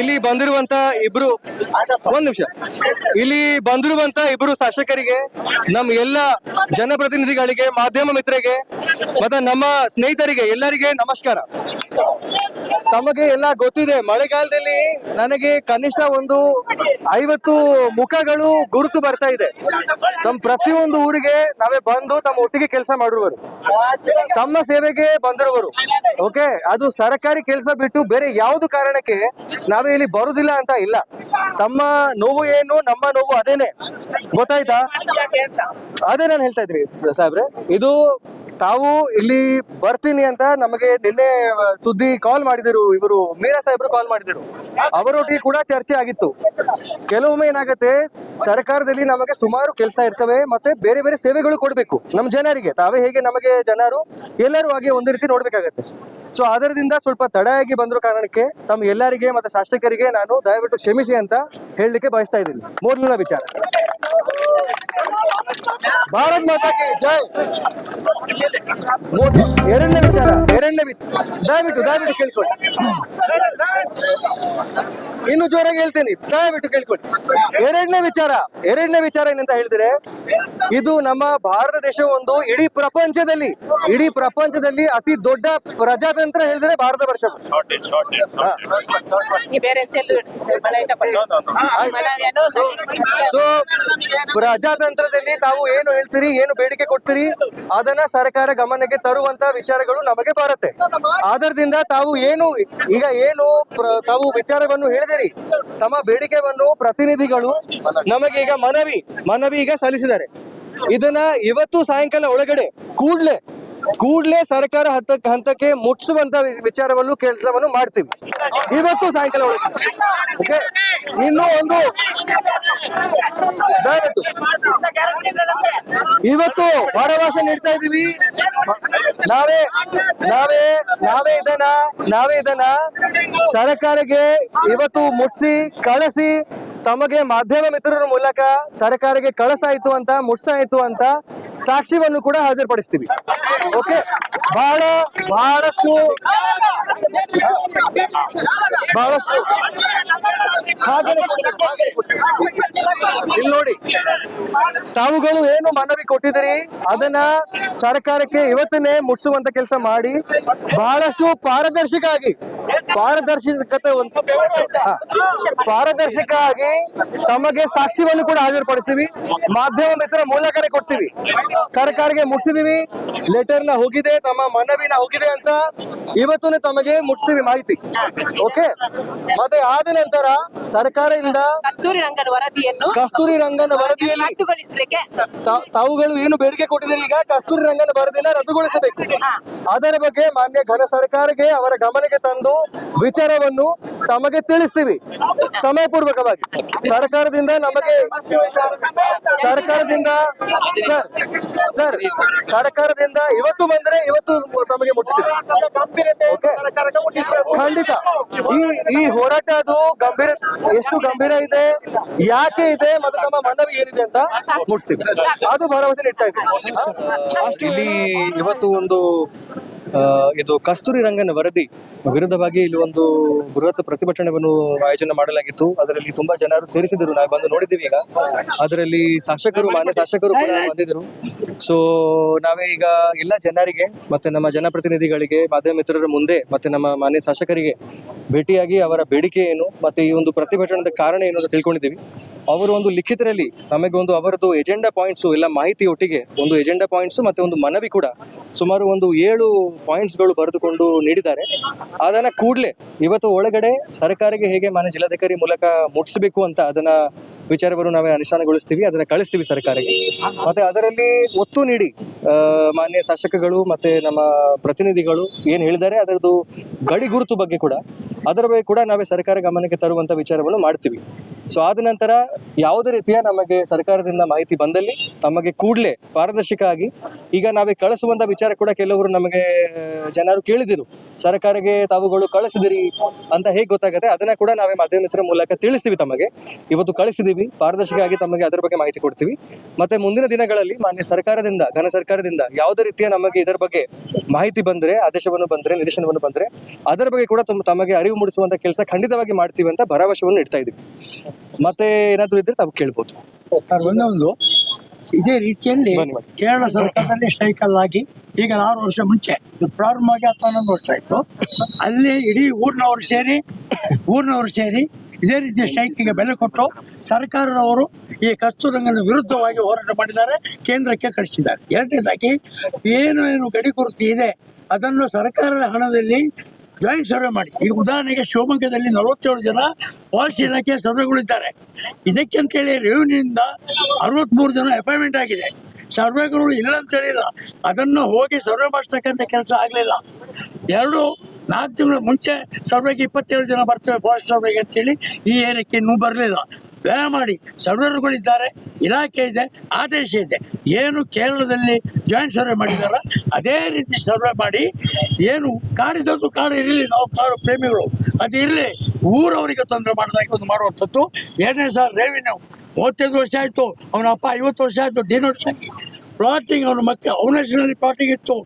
ಇಲ್ಲಿ ಬಂದಿರುವಂತ ಇಬ್ರು ಒಂದ್ ನಿಮಿಷ. ಇಲ್ಲಿ ಬಂದಿರುವಂತ ಇಬ್ರು ಶಾಸಕರಿಗೆ ನಮ್ಮ ಎಲ್ಲ ಜನಪ್ರತಿನಿಧಿಗಳಿಗೆ, ಮಾಧ್ಯಮ ಮಿತ್ರರಿಗೆ, ಮತ್ತೆ ನಮ್ಮ ಸ್ನೇಹಿತರಿಗೆ ಎಲ್ಲರಿಗೆ ನಮಸ್ಕಾರ. ತಮಗೆ ಎಲ್ಲ ಗೊತ್ತಿದೆ, ಮಳೆಗಾಲದಲ್ಲಿ ನನಗೆ ಕನಿಷ್ಠ ಒಂದು ಐವತ್ತು ಮುಖಗಳು ಗುರುತು ಬರ್ತಾ ಇದೆ. ತಮ್ಮ ಪ್ರತಿಯೊಂದು ಊರಿಗೆ ನಾವೇ ಬಂದು ತಮ್ಮ ಒಟ್ಟಿಗೆ ಕೆಲಸ ಮಾಡಿರುವರು ತಮ್ಮ ಸೇವೆಗೆ ಬಂದಿರುವರು ಓಕೆ ಅದು ಸರ್ಕಾರಿ ಕೆಲಸ ಬಿಟ್ಟು ಬೇರೆ ಯಾವುದು ಕಾರಣಕ್ಕೆ ನಾವೇ ಇಲ್ಲಿ ಬರುದಿಲ್ಲ ಅಂತ ಇಲ್ಲ. ತಮ್ಮ ನೋವು ಏನು, ನಮ್ಮ ನೋವು ಅದೇನೆ. ಗೊತ್ತಾಯ್ತಾ? ಅದೇ ನಾನು ಹೇಳ್ತಾ ಇದ್ರಿ ಸಾಹೇಬ್ರೆ. ಇದು ತಾವು ಇಲ್ಲಿ ಬರ್ತೀನಿ ಅಂತ ನಮಗೆ ನಿನ್ನೆ ಸುದ್ದಿ ಕಾಲ್ ಮಾಡಿದರು. ಇವರು ಮೀರಾ ಸಾಹೇಬ್ರು ಕಾಲ್ ಮಾಡಿದರು. ಅವರೊಟ್ಟಿಗೆ ಕೂಡ ಚರ್ಚೆ ಆಗಿತ್ತು. ಕೆಲವೊಮ್ಮೆ ಏನಾಗುತ್ತೆ, ಸರ್ಕಾರದಲ್ಲಿ ನಮಗೆ ಸುಮಾರು ಕೆಲಸ ಇರ್ತವೆ ಮತ್ತೆ ಬೇರೆ ಬೇರೆ ಸೇವೆಗಳು ಕೊಡಬೇಕು. ನಮ್ಮ ಜನರಿಗೆ, ತಾವೇ ಹೇಗೆ ನಮಗೆ ಜನರು ಎಲ್ಲರೂ ಹಾಗೆ ಒಂದು ರೀತಿ ನೋಡ್ಬೇಕಾಗತ್ತೆ. ಸೊ ಅದರದಿಂದ ಸ್ವಲ್ಪ ತಡೆಯಾಗಿ ಬಂದಿರೋ ಕಾರಣಕ್ಕೆ ತಮ್ಮ ಎಲ್ಲರಿಗೆ ಮತ್ತೆ ಶಾಸಕರಿಗೆ ನಾನು ದಯವಿಟ್ಟು ಕ್ಷಮಿಸಿ ಅಂತ ಹೇಳಲಿಕ್ಕೆ ಬಯಸ್ತಾ ಇದ್ದೀನಿ. ಮೊದಲಿನ ವಿಚಾರ. ಭಾರತ್ ಮಾತಾ ಕಿ ಜೈ. ಮೋದಿ ಎರಡನೇ ವಿಚಾರ ಎರಡನೇ ವಿಚಾರ ದಯವಿಟ್ಟು ದಯವಿಟ್ಟು ಕೇಳ್ಕೊಳ್ಳಿ. ಇನ್ನು ಜೋರಾಗಿ ಹೇಳ್ತೀನಿ ದಯವಿಟ್ಟು ಕೇಳ್ಕೊಳ್ಳಿ. ಎರಡನೇ ವಿಚಾರ ಎರಡನೇ ವಿಚಾರ ಏನಂತ ಹೇಳಿದ್ರೆ ಇದು ನಮ್ಮ ಭಾರತ ದೇಶ ಒಂದು ಇಡೀ ಪ್ರಪಂಚದಲ್ಲಿ ಇಡೀ ಪ್ರಪಂಚದಲ್ಲಿ ಅತಿ ದೊಡ್ಡ ಪ್ರಜಾತಂತ್ರ ಹೇಳಿದ್ರೆ ಭಾರತ ವರ್ಷ. ಸೊ ಪ್ರಜಾತಂತ್ರದಲ್ಲಿ ತಾವು ಏನು ಹೇಳ್ತೀರಿ, ಏನು ಬೇಡಿಕೆ ಕೊಡ್ತೀರಿ? ಅದನ್ನ ಸರ್ಕಾರ ಗಮನಕ್ಕೆ ತರುವಂತ ವಿಚಾರಗಳು ನಮಗೆ ಬರುತ್ತೆ. ಆದ್ರದಿಂದ ತಾವು ಏನು, ಈಗ ಏನು ತಾವು ವಿಚಾರವನ್ನು ಹೇಳಿದಿರಿ. ತಮ್ಮ ಬೇಡಿಕೆವನ್ನು ಪ್ರತಿನಿಧಿಗಳು ನಮಗೆ ಈಗ ಮನವಿ ಮನವಿ ಈಗ ಸಲ್ಲಿಸಿದ್ದಾರೆ. ಇದನ್ನ ಇವತ್ತು ಸಾಯಂಕಾಲ ಒಳಗಡೆ ಕೂಡ್ಲೆ ಕೂಡ್ಲೆ ಸರ್ಕಾರ ಹಂತ ಹಂತಕ್ಕೆ ಮುಟ್ಟಿಸುವಂತ ವಿಚಾರವನ್ನು ಕೆಲಸವನ್ನು ಮಾಡ್ತೀವಿ. ಇವತ್ತು ಸಾಯಂಕಾಲ ಓಕೆ ಇನ್ನು ಒಂದು. ದಯವಿಟ್ಟು. ಇವತ್ತು ಭರವಸೆ ನೀಡ್ತಾ ಇದೀವಿ ನಾವೇ ನಾವೇ ನಾವೇ ಇದನ್ನ ನಾವೇ ಇದನ್ನ ಸರ್ಕಾರಕ್ಕೆ ಇವತ್ತು ಮುಟ್ಸಿ, ಕಳಿಸಿ ತಮಗೆ ಮಾಧ್ಯಮ ಮಿತ್ರರ ಮೂಲಕ ಸರ್ಕಾರಕ್ಕೆ ಕಳಸಾಯಿತು ಅಂತ, ಮುಟ್ಸಾಯಿತು ಅಂತ ಸಾಕ್ಷಿವನ್ನು ಕೂಡ ಹಾಜರುಪಡಿಸ್ತೀವಿ. ಓಕೆ ಬಹಳ, ಬಹಳಷ್ಟು ಬಹಳಷ್ಟು. ಇಲ್ಲಿ ನೋಡಿ, ತಾವುಗಳು ಏನು ಮನವಿ ಕೊಟ್ಟಿದ್ರಿ ಅದನ್ನ ಸರ್ಕಾರಕ್ಕೆ ಇವತ್ತನ್ನೇ ಮುಟ್ಸುವಂತ ಕೆಲಸ ಮಾಡಿ, ಬಹಳಷ್ಟು ಪಾರದರ್ಶಕ ಆಗಿ ಪಾರದರ್ಶಕತೆ ಒಂದು. ಪಾರದರ್ಶಕ ಆಗಿ ತಮಗೆ ಸಾಕ್ಷಿಯನ್ನು ಕೂಡ ಹಾಜರುಪಡಿಸ್ತೀವಿ. ಮಾಧ್ಯಮ ಮಿತ್ರ ಮೂಲಕನೇ ಕೊಡ್ತೀವಿ. ಸರ್ಕಾರಕ್ಕೆ ಮುಟ್ಸಿದೀವಿ ಲೆಟರ್ನ ಹೋಗಿದೆ ತಮ್ಮ ಮನವಿನ ಹೋಗಿದೆ ಅಂತ ಇವತ್ತು ತಮಗೆ ಮುಟ್ಸಿವಿ ಮಾಹಿತಿ. ಓಕೆ ಮತ್ತೆ ಆದ ನಂತರ ಸರ್ಕಾರದಿಂದ ಕಸ್ತೂರಿ ರಂಗನ ವರದಿಯನ್ನು ಕಸ್ತೂರಿ ರಂಗನ ವರದಿಯಲ್ಲಿ ರದ್ದುಗೊಳಿಸಲಿಕ್ಕೆ ತಾವುಗಳು ಏನು ಬೇಡಿಕೆ ಕೊಟ್ಟಿದ್ದೀರಿ ಈಗ ಕಸ್ತೂರಿ ರಂಗನ ವರದಿನ ರದ್ದುಗೊಳಿಸಬೇಕು. ಅದರ ಬಗ್ಗೆ ಮಾನ್ಯ ಘನ ಸರ್ಕಾರಕ್ಕೆ ಅವರ ಗಮನಕ್ಕೆ ತಂದು ವಿಚಾರವನ್ನು ತಮಗೆ ತಿಳಿಸ್ತೀವಿ. ಸಮಯಪೂರ್ವಕವಾಗಿ ಸರ್ಕಾರದಿಂದ ನಮಗೆ ಸರ್ಕಾರದಿಂದ ಸರ್ ಸರ್, ಸರ್ಕಾರದಿಂದ ಇವತ್ತು ಬಂದ್ರೆ ಇವತ್ತು ತಮಗೆ ಮುಟ್ಟಿಸ್ತೀವಿ. ಖಂಡಿತ. ಈ ಈ ಹೋರಾಟ ಅದು ಗಂಭೀರ, ಎಷ್ಟು ಗಂಭೀರ ಇದೆ, ಯಾಕೆ ಇದೆ ಮತ್ತು ನಮ್ಮ ಮನವಿ ಏನಿದೆ ಅಂತ ಮುಟ್ತೀವಿ ಅದು ಭರವಸೆ ನೀಡ್ತಾ ಇಲ್ಲಿ ಇವತ್ತು ಒಂದು ಇದು ಕಸ್ತೂರಿ ರಂಗನ ವರದಿ ವಿರುದ್ಧವಾಗಿ ಇಲ್ಲಿ ಒಂದು ಬೃಹತ್ ಪ್ರತಿಭಟನೆಯನ್ನು ಆಯೋಜನೆ ಮಾಡಲಾಗಿತ್ತು. ಅದರಲ್ಲಿ ತುಂಬಾ ಜನರು ಸೇರಿಸಿದ್ರು ನಾವು ಬಂದು ನೋಡಿದ್ದೀವಿ ಈಗ. ಅದರಲ್ಲಿ ಶಾಸಕರು, ಮಾನ್ಯ ಶಾಸಕರು ಕೂಡ ಬಂದಿದ್ದರು. ಸೊ ನಾವೇ ಈಗ ಎಲ್ಲ ಜನರಿಗೆ ಮತ್ತೆ ನಮ್ಮ ಜನಪ್ರತಿನಿಧಿಗಳಿಗೆ, ಮಾಧ್ಯಮ ಮಿತ್ರರ ಮುಂದೆ ಮತ್ತೆ ನಮ್ಮ ಮಾನ್ಯ ಶಾಸಕರಿಗೆ ಭೇಟಿಯಾಗಿ ಅವರ ಬೇಡಿಕೆ ಏನು ಮತ್ತೆ ಈ ಒಂದು ಪ್ರತಿಭಟನೆದ ಕಾರಣ ಏನು ಅಂತ ತಿಳ್ಕೊಂಡಿದ್ದೀವಿ. ಅವರು ಒಂದು ಲಿಖಿತರಲ್ಲಿ ನಮಗೆ ಒಂದು ಅವರದ್ದು ಎಜೆಂಡಾ ಪಾಯಿಂಟ್ಸ್ ಎಲ್ಲ ಮಾಹಿತಿ ಒಟ್ಟಿಗೆ ಒಂದು ಎಜೆಂಡಾ ಪಾಯಿಂಟ್ಸ್ ಮತ್ತೆ ಒಂದು ಮನವಿ ಕೂಡ ಸುಮಾರು ಒಂದು ಏಳು ಪಾಯಿಂಟ್ಸ್ಗಳು ಬರೆದುಕೊಂಡು ನೀಡಿದ್ದಾರೆ. ಅದನ್ನ ಕೂಡಲೇ ಇವತ್ತು ಒಳಗಡೆ ಸರ್ಕಾರಕ್ಕೆ ಹೇಗೆ ಮಾನ್ಯ ಜಿಲ್ಲಾಧಿಕಾರಿ ಮೂಲಕ ಮುಟ್ಟಿಸಬೇಕು ಅಂತ ಅದನ್ನ ವಿಚಾರವನ್ನು ನಾವೇ ಅನುಷ್ಠಾನಗೊಳಿಸ್ತೀವಿ, ಅದನ್ನ ಕಳಿಸ್ತೀವಿ ಸರ್ಕಾರಕ್ಕೆ. ಮತ್ತೆ ಅದರಲ್ಲಿ ಒತ್ತು ನೀಡಿ ಮಾನ್ಯ ಶಾಸಕಗಳು ಮತ್ತೆ ನಮ್ಮ ಪ್ರತಿನಿಧಿಗಳು ಏನ್ ಹೇಳಿದ್ದಾರೆ, ಅದರದ್ದು ಗಡಿ ಗುರುತು ಬಗ್ಗೆ ಕೂಡ ಅದರ ಬಗ್ಗೆ ಕೂಡ ನಾವೇ ಸರ್ಕಾರ ಗಮನಕ್ಕೆ ತರುವಂತ ವಿಚಾರವನ್ನು ಮಾಡ್ತೀವಿ. ಸೊ ಆದ ನಂತರ ಯಾವುದೇ ರೀತಿಯ ನಮಗೆ ಸರ್ಕಾರದಿಂದ ಮಾಹಿತಿ ಬಂದಲ್ಲಿ ನಮಗೆ ಕೂಡಲೇ ಪಾರದರ್ಶಕ ಆಗಿ ಈಗ ನಾವೇ ಕಳಿಸುವಂತ ವಿಚಾರ ಕೂಡ ಕೆಲವರು ನಮಗೆ ಜನರು ಕೇಳಿದಿರು. ಸರ್ಕಾರಕ್ಕೆ ತಾವುಗಳು ಕಳಿಸಿದಿರಿ ಅಂತ ಹೇಗೆ ಗೊತ್ತಾಗುತ್ತೆ ಅದನ್ನ ಕೂಡ ನಾವೇ ಮಾಧ್ಯಮದ ಮೂಲಕ ತಿಳಿಸ್ತೀವಿ ತಮಗೆ. ಇವತ್ತು ಕಳಿಸಿದೀವಿ, ಪಾರದರ್ಶಕ ಆಗಿ ತಮಗೆ ಅದರ ಬಗ್ಗೆ ಮಾಹಿತಿ ಕೊಡ್ತೀವಿ. ಮತ್ತೆ ಮುಂದಿನ ದಿನಗಳಲ್ಲಿ ಮಾನ್ಯ ಸರ್ಕಾರದಿಂದ, ಘನ ಸರ್ಕಾರದಿಂದ ಯಾವುದೇ ರೀತಿಯ ನಮಗೆ ಇದರ ಬಗ್ಗೆ ಮಾಹಿತಿ ಬಂದ್ರೆ, ಆದೇಶವನ್ನು ಬಂದ್ರೆ ನಿರೀಕ್ಷಣವನ್ನು ಬಂದ್ರೆ ಅದರ ಬಗ್ಗೆ ಕೂಡ ತಮಗೆ ಅರಿವು ಮೂಡಿಸುವಂತ ಕೆಲಸ ಖಂಡಿತವಾಗಿ ಮಾಡ್ತೀವಿ ಅಂತ ಭರವಸೆಯನ್ನು ಇಡ್ತಾ ಇದೀವಿ. ಮತ್ತೆ ಏನಾದ್ರು ಇದ್ರೆ ತಾವು ಕೇಳ್ಬೋದು. ಒಂದೊಂದು ಒಂದೇ ಒಂದು. ಇದೇ ರೀತಿಯಲ್ಲಿ. ಕೇರಳ ಸರ್ಕಾರದಲ್ಲಿ ಸ್ಟ್ರೈಕಲ್ ಆಗಿ ಈಗ ಆರು ವರ್ಷ ಮುಂಚೆ ಇದು ಪ್ರಾರಂಭವಾಗಿ ಹತ್ತು ಹನ್ನೊಂದು ವರ್ಷ ಆಯ್ತು. ಅಲ್ಲಿ ಇಡೀ ಊರಿನವರು ಸೇರಿ ಊರಿನವರು ಸೇರಿ ಇದೇ ರೀತಿಯ ಸ್ಟ್ರೈಕಿಗೆ ಬೆಲೆ ಕೊಟ್ಟು ಸರ್ಕಾರದವರು ಈ ಕಸ್ತೂರಂಗನ ವಿರುದ್ಧವಾಗಿ ಹೋರಾಟ ಮಾಡಿದ್ದಾರೆ ಕೇಂದ್ರಕ್ಕೆ ಕಳಿಸಿದ್ದಾರೆ. ಎರಡನೇದಾಗಿ ಏನು ಏನು ಗಡಿ ಕೊರತೆ ಇದೆ ಅದನ್ನು ಸರ್ಕಾರದ ಹಣದಲ್ಲಿ ಜಾಯಿಂಟ್ ಸರ್ವೆ ಮಾಡಿ. ಈಗ ಉದಾಹರಣೆಗೆ ಶಿವಮೊಗ್ಗದಲ್ಲಿ ನಲವತ್ತೇಳು ಜನ ಫಾರೆಸ್ಟ್ ಇಲಾಖೆ ಸರ್ವೆಗಳಿದ್ದಾರೆ. ಇದಕ್ಕಂತೇಳಿ ರೆವಿನ್ಯೂನಿಂದ ಅರವತ್ಮೂರು ಜನ ಅಪಾಯಿಂಟ್ಮೆಂಟ್ ಆಗಿದೆ. ಸರ್ವೆಗಳು ಇಲ್ಲ ಅಂತ ಹೇಳಿಲ್ಲ. ಅದನ್ನು ಹೋಗಿ ಸರ್ವೆ ಮಾಡಿಸ್ತಕ್ಕಂಥ ಕೆಲಸ ಆಗಲಿಲ್ಲ. ಎರಡು, ನಾಲ್ಕು ತಿಂಗಳ ಮುಂಚೆ ಸರ್ವೆಗೆ ಇಪ್ಪತ್ತೇಳು ಜನ ಬರ್ತೇವೆ ಫಾರೆಸ್ಟ್ ಸರ್ವೆಗೆ ಅಂತೇಳಿ ಈ ಏರಿಯಾಕ್ಕೆ ಇನ್ನೂ ಬರಲಿಲ್ಲ. ಮಾಡಿ ಸರ್ವರುಗಳಿದ್ದಾರೆ ಇಲಾಖೆ ಇದೆ, ಆದೇಶ ಇದೆ. ಏನು ಕೇರಳದಲ್ಲಿ ಜಾಯಿಂಟ್ ಸರ್ವೆ ಮಾಡಿದಾರ, ಅದೇ ರೀತಿ ಸರ್ವೆ ಮಾಡಿ, ಏನು ಕಾಡಿದದ್ದು ಕಾಡು ಇರಲಿ, ನಾವು ಕಾಡು ಪ್ರೇಮಿಗಳು. ಅದು ಇರಲಿ, ಊರವರಿಗೆ ತೊಂದರೆ ಮಾಡಿದಾಗ ಒಂದು ಮಾಡುವಂಥದ್ದು. ಏನೇ ಸರ್ ರೆವಿನ್ಯೂ ಮೂವತ್ತೈದು ವರ್ಷ ಆಯಿತು. ಅವನ ಅಪ್ಪ ಐವತ್ತು ವರ್ಷ ಆಯಿತು ಡಿನೋಟ್ಸ್ ಆಗಿ ಪ್ಲಾಟಿಂಗ್ ಅವನ ಮಕ್ಕ ಅವನ ಹೆಸರಿನಲ್ಲಿ ಪ್ಲಾಟಿಂಗ್ ಇತ್ತು.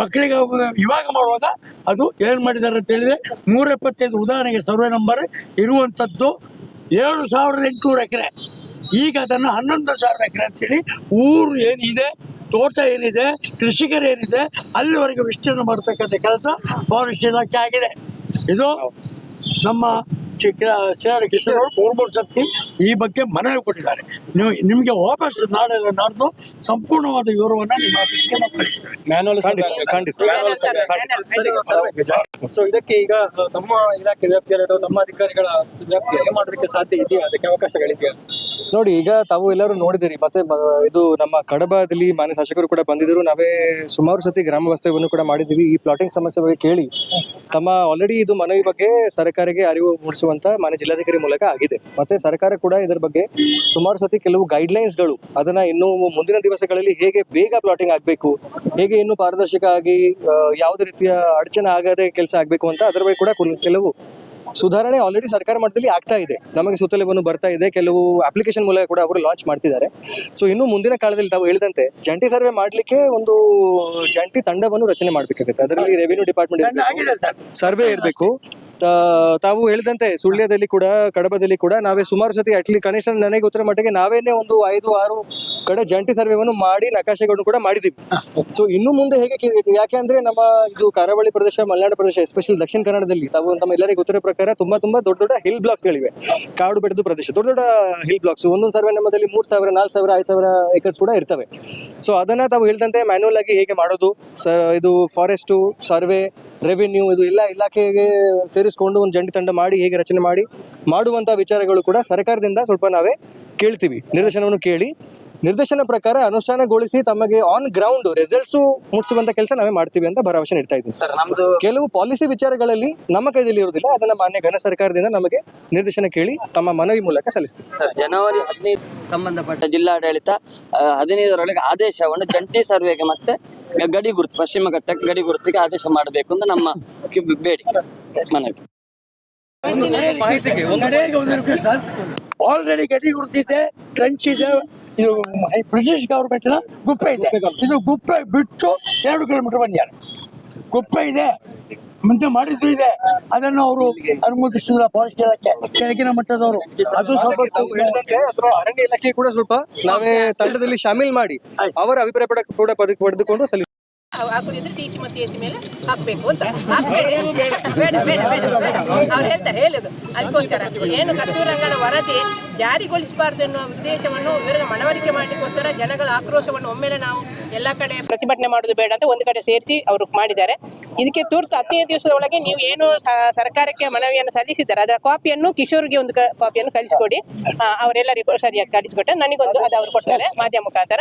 ಮಕ್ಕಳಿಗೆ ಇವಾಗ ಮಾಡುವಾಗ ಅದು ಏನು ಮಾಡಿದ್ದಾರೆ ಅಂತ ಹೇಳಿದರೆ ನೂರ ಎಪ್ಪತ್ತೈದು ಉದಾಹರಣೆಗೆ ಸರ್ವೆ ನಂಬರ್ ಇರುವಂಥದ್ದು. ಏಳು ಸಾವಿರದ ಎಂಟುನೂರು ಎಕರೆ. ಈಗ ಅದನ್ನು ಹನ್ನೊಂದು ಸಾವಿರ ಎಕರೆ ಅಂತೇಳಿ ಊರು ಏನಿದೆ, ತೋಟ ಏನಿದೆ, ಕೃಷಿಕರು ಏನಿದೆ, ಅಲ್ಲಿವರೆಗೆ ವಿಸ್ತೀರ್ಣ ಮಾಡತಕ್ಕಂಥ ಕೆಲಸ ಫಾರೆಸ್ಟ್ ಇಲಾಖೆ ಆಗಿದೆ. ಇದು ನಮ್ಮ ಕಿಶೋರ್ ಮೂರು ಮೂರು ಸರ್ತಿ ಈ ಬಗ್ಗೆ ಮನವಿ ಕೊಟ್ಟಿದ್ದಾರೆ. ನೀವು ನಿಮಗೆ ವಾಪಸ್ ನಾಳೆ ನಾಡ್ದು ಸಂಪೂರ್ಣವಾದ ವಿವರವನ್ನು ನಿಮ್ಮ ಆಫೀಸ್ಗೆ ನಾವು ಕಳಿಸ್ತೇವೆ. ಸೊ ಇದಕ್ಕೆ ಈಗ ನಮ್ಮ ತಮ್ಮ ಇಲಾಖೆ ವ್ಯಾಪ್ತಿಯಲ್ಲಿ ಅಥವಾ ತಮ್ಮ ಅಧಿಕಾರಿಗಳ ವ್ಯಾಪ್ತಿಯಲ್ಲಿ ಮಾಡೋದಕ್ಕೆ ಸಾಧ್ಯ ಇದೆಯಾ? ಅದಕ್ಕೆ ಅವಕಾಶಗಳಿದೆಯಾ? ನೋಡಿ, ಈಗ ತಾವು ಎಲ್ಲರೂ ನೋಡಿದಿರಿ ಮತ್ತೆ ಇದು ನಮ್ಮ ಕಡಬದಲ್ಲಿ ಮಾನ್ಯ ಶಾಸಕರು ಕೂಡ ಬಂದಿದ್ರು ನಾವೇ ಸುಮಾರು ಸತಿ ಗ್ರಾಮ ವಾಸ್ತವ್ಯವನ್ನು ಕೂಡ ಮಾಡಿದ್ದೀವಿ. ಈ ಪ್ಲಾಟಿಂಗ್ ಸಮಸ್ಯೆ ಬಗ್ಗೆ ಕೇಳಿ, ತಮ್ಮ ಆಲ್ರೆಡಿ ಇದು ಮನವಿ ಬಗ್ಗೆ ಸರ್ಕಾರಕ್ಕೆ ಅರಿವು ಮೂಡಿಸುವಂತ ಮಾನ್ಯ ಜಿಲ್ಲಾಧಿಕಾರಿ ಮೂಲಕ ಆಗಿದೆ. ಮತ್ತೆ ಸರ್ಕಾರ ಕೂಡ ಇದರ ಬಗ್ಗೆ ಸುಮಾರು ಸತಿ ಕೆಲವು ಗೈಡ್ಲೈನ್ಸ್ಗಳು ಅದನ್ನ ಇನ್ನು ಮುಂದಿನ ದಿವಸಗಳಲ್ಲಿ ಹೇಗೆ ಬೇಗ ಪ್ಲಾಟಿಂಗ್ ಆಗಬೇಕು, ಹೇಗೆ ಇನ್ನು ಪಾರದರ್ಶಕ ಆಗಿ ಯಾವುದೇ ರೀತಿಯ ಅಡಚಣೆ ಆಗದೆ ಕೆಲಸ ಆಗಬೇಕು ಅಂತ ಅದರ ಬಗ್ಗೆ ಕೂಡ ಕೆಲವು ಸುಧಾರಣೆ ಆಲ್ರೆಡಿ ಸರ್ಕಾರ ಮಟ್ಟದಲ್ಲಿ ಆಗ್ತಾ ಇದೆ. ನಮಗೆ ಸುತ್ತಲವನ್ನು ಬರ್ತಾ ಇದೆ. ಕೆಲವು ಅಪ್ಲಿಕೇಶನ್ ಮೂಲಕ ಕೂಡ ಅವರು ಲಾಂಚ್ ಮಾಡ್ತಿದ್ದಾರೆ. ಸೊ ಇನ್ನು ಮುಂದಿನ ಕಾಲದಲ್ಲಿ ತಾವು ಹೇಳಿದಂತೆ ಜಂಟಿ ಸರ್ವೆ ಮಾಡಲಿಕ್ಕೆ ಒಂದು ಜಂಟಿ ತಂಡವನ್ನು ರಚನೆ ಮಾಡಬೇಕಾಗುತ್ತೆ. ಅದರಲ್ಲಿ ರೆವಿನ್ಯೂ ಡಿಪಾರ್ಟ್ಮೆಂಟ್ ಸರ್ವೆ ಇರಬೇಕು ತಾವು ಹೇಳಿದಂತೆ ಸುಳ್ಯದಲ್ಲಿ ಕೂಡ ಕಡಬದಲ್ಲಿ ಕೂಡ ನಾವೇ ಸುಮಾರು ಸತಿ ಅಟ್ಲಿ ಕನಿಷ್ಠ ನನಗೆ ಗೊತ್ತಿರೋ ಮಟ್ಟಿಗೆ ನಾವೇನೆ ಒಂದು ಐದು ಆರು ಕಡೆ ಜಂಟಿ ಸರ್ವೆವನ್ನು ಮಾಡಿ ನಕಾಶೆಗಳನ್ನು ಕೂಡ ಮಾಡಿದ್ದೀವಿ. ಸೊ ಇನ್ನು ಮುಂದೆ ಹೇಗೆ ಕೇಳಬೇಕು ಯಾಕೆ ಅಂದ್ರೆ ನಮ್ಮ ಇದು ಕರಾವಳಿ ಪ್ರದೇಶ ಮಲೆನಾಡು ಪ್ರದೇಶ ಎಸ್ಪೆಷಲಿ ದಕ್ಷಿಣ ಕನ್ನಡದಲ್ಲಿ ತಾವು ನಮ್ಮ ಎಲ್ಲರಿಗೂ ಗೊತ್ತಿರೋ ಪ್ರಕಾರ ತುಂಬಾ ತುಂಬಾ ದೊಡ್ಡ ದೊಡ್ಡ ಹಿಲ್ ಬ್ಲಾಕ್ಸ್ಗಳಿವೆ ಕಾಡು ಬೆಟ್ಟದ ಪ್ರದೇಶ ದೊಡ್ಡ ದೊಡ್ಡ ಹಿಲ್ ಬ್ಲಾಕ್ಸ್ ಒಂದೊಂದು ಸರ್ವೆ ನಮ್ಮದಲ್ಲಿ ಮೂರ್ ಸಾವಿರ ನಾಲ್ಕು ಸಾವಿರ ಐದು ಸಾವಿರ ಏಕರ್ಸ್ ಕೂಡ ಇರ್ತವೆ. ಸೊ ಅದನ್ನ ತಾವು ಹೇಳ್ದಂತೆ ಮ್ಯಾನ್ಯಲ್ ಆಗಿ ಹೇಗೆ ಮಾಡೋದು? ಇದು ಫಾರೆಸ್ಟ್ ಸರ್ವೆ ರೆವಿನ್ಯೂ ಇದು ಎಲ್ಲ ಇಲಾಖೆಗೆ ಸೇರಿಸಿಕೊಂಡು ಒಂದು ಜಂಟಿ ತಂಡ ಮಾಡಿ ಹೇಗೆ ರಚನೆ ಮಾಡಿ ಮಾಡುವಂತ ವಿಚಾರಗಳು ಕೂಡ ಸರ್ಕಾರದಿಂದ ಸ್ವಲ್ಪ ನಾವೇ ಕೇಳ್ತೀವಿ. ನಿರ್ದೇಶನವನ್ನು ಕೇಳಿ ನಿರ್ದೇಶನ ಪ್ರಕಾರ ಅನುಷ್ಠಾನಗೊಳಿಸಿ ತಮಗೆ ಆನ್ ಗ್ರೌಂಡ್ ರಿಸಲ್ಟ್ಸ್ ಮುಟ್ಟಿಸುವಂತ ಕೆಲಸ ನಾವೇ ಮಾಡ್ತೀವಿ ಅಂತ ಭರವಸೆ ನೀಡ್ತಾ ಇದ್ದೀವಿ ಸರ್ ನಮ್ದು ಕೆಲವು ಪಾಲಿಸಿ ವಿಚಾರಗಳಲ್ಲಿ ನಮ್ಮ ಕೈದಲ್ಲಿ ಇರುವುದಿಲ್ಲ. ಅದನ್ನ ಮಾನ್ಯ ಘನ ಸರ್ಕಾರದಿಂದ ನಮಗೆ ನಿರ್ದೇಶನ ಕೇಳಿ ತಮ್ಮ ಮನವಿ ಮೂಲಕ ಸಲ್ಲಿಸ್ತೀವಿ. ಸರ್ ಜನವರಿ ಹದಿನೈದು ಸಂಬಂಧಪಟ್ಟ ಜಿಲ್ಲಾಡಳಿತ ಹದಿನೈದರೊಳಗೆ ಆದೇಶವನ್ನು ಜಂಟಿ ಸರ್ವೆಗೆ ಮತ್ತೆ ಗಡಿ ಗುರುತು ಪಶ್ಚಿಮ ಘಟ್ಟಕ್ಕೆ ಗಡಿ ಗುರುತಿಗೆ ಆದೇಶ ಮಾಡಬೇಕು ಅಂತ ನಮ್ಮ ಬೇಡಿಕೆ ಮನವಿ. ಮಾಹಿತಿಗೆ ಕಡೆಗೆ ಒಂದು ಸರ್. ಆಲ್ರೆಡಿ ಗಡಿ ಗುರುತಿದೆ ಟ್ರಂಚ್ ಇದೆ. ಇದು ಬ್ರಿಟಿಷ್ ಗವರ್ಮೆಂಟ್ನ ಗುಪ್ಪೆ ಇದೆ. ಇದು ಗುಪ್ಪೆ ಬಿಟ್ಟು ಎರಡು ಕಿಲೋಮೀಟರ್ ಬಂದಿದ್ದಾರೆ ಗುಪ್ಪೆ ಇದೆ. ಮುಂದೆ ಮಾಡಿದ್ದು ಇದೆ. ಅದನ್ನು ಅವರು ಅನುಮೋದಿಸಿಲ್ಲ ಫಾರೆಸ್ಟ್ ಇಲಾಖೆ ಕೆಳಗಿನ ಮಟ್ಟದವರು. ಅದು ಸ್ವಲ್ಪ ಅರಣ್ಯ ಇಲಾಖೆ ಕೂಡ ಸ್ವಲ್ಪ ನಾವೇ ತಂಡದಲ್ಲಿ ಶಾಮೀಲ್ ಮಾಡಿ ಅವರ ಅಭಿಪ್ರಾಯ ಪಡ ಕೂಡ ಪಡೆದು- ಪಡೆದುಕೊಂಡು ಸಲ್ಲಿ ಹಾಕುದಿದ್ರೆ ಟಿ ಸಿ ಮತ್ತು ಎ ಸಿ ಮೇಲೆ ಹಾಕ್ಬೇಕು ಅಂತ. ಬೇಡ ಬೇಡ ಬೇಡ. ಬೇಡ ಅವ್ರು ಹೇಳ್ತಾರೆ ಹೇಳೋದು. ಅದಕ್ಕೋಸ್ಕರ ಏನು ಕಸ್ತೂರಂಗನ ವರದಿ ಜಾರಿಗೊಳಿಸಬಾರ್ದು ಎನ್ನುವ ಉದ್ದೇಶವನ್ನು ಇವರಿಗೆ ಮನವರಿಕೆ ಮಾಡಲಿಕ್ಕೋಸ್ಕರ ಜನಗಳ ಆಕ್ರೋಶವನ್ನು ಒಮ್ಮೆಲೆ ನಾವು ಎಲ್ಲ ಕಡೆ ಪ್ರತಿಭಟನೆ ಮಾಡೋದು ಬೇಡ ಅಂತ ಒಂದು ಕಡೆ ಸೇರಿಸಿ ಅವರು ಮಾಡಿದ್ದಾರೆ. ಇದಕ್ಕೆ ತುರ್ತು ಹದಿನೈದು ದಿವಸದ ಒಳಗೆ ನೀವು ಏನು ಸರ್ಕಾರಕ್ಕೆ ಮನವಿಯನ್ನು ಸಲ್ಲಿಸಿದ್ದಾರೆ ಅದರ ಕಾಪಿಯನ್ನು ಕಿಶೋರ್ಗೆ ಒಂದು ಕಾಪಿಯನ್ನು ಕಳಿಸಿಕೊಡಿ. ಅವರೆಲ್ಲರಿಗೂ ಸರಿಯಾಗಿ ಕಳಿಸಿಕೊಟ್ಟೆ. ನನಗೊಂದು ಅದು ಅವರು ಕೊಡ್ತಾರೆ ಮಾಧ್ಯಮ ಮುಖಾಂತರ.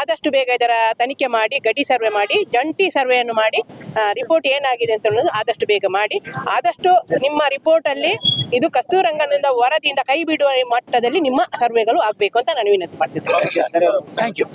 ಆದಷ್ಟು ಬೇಗ ಇದರ ತನಿಖೆ ಮಾಡಿ ಗಡಿ ಸರ್ವೆ ಮಾಡಿ ಜಂಟಿ ಸರ್ವೆಯನ್ನು ಮಾಡಿ ರಿಪೋರ್ಟ್ ಏನಾಗಿದೆ ಅಂತ ಅನ್ನೋದು ಆದಷ್ಟು ಬೇಗ ಮಾಡಿ. ಆದಷ್ಟು ನಿಮ್ಮ ರಿಪೋರ್ಟ್ ಅಲ್ಲಿ ಇದು ಕಸ್ತೂರಂಗನಿಂದ ವರದಿಯಿಂದ ಕೈ ಬಿಡುವ ಮಟ್ಟದಲ್ಲಿ ನಿಮ್ಮ ಸರ್ವೆಗಳು ಆಗಬೇಕು ಅಂತ ನಾನು ವಿನಂತಿ ಮಾಡ್ತಿದ್ದೇನೆ. Thank you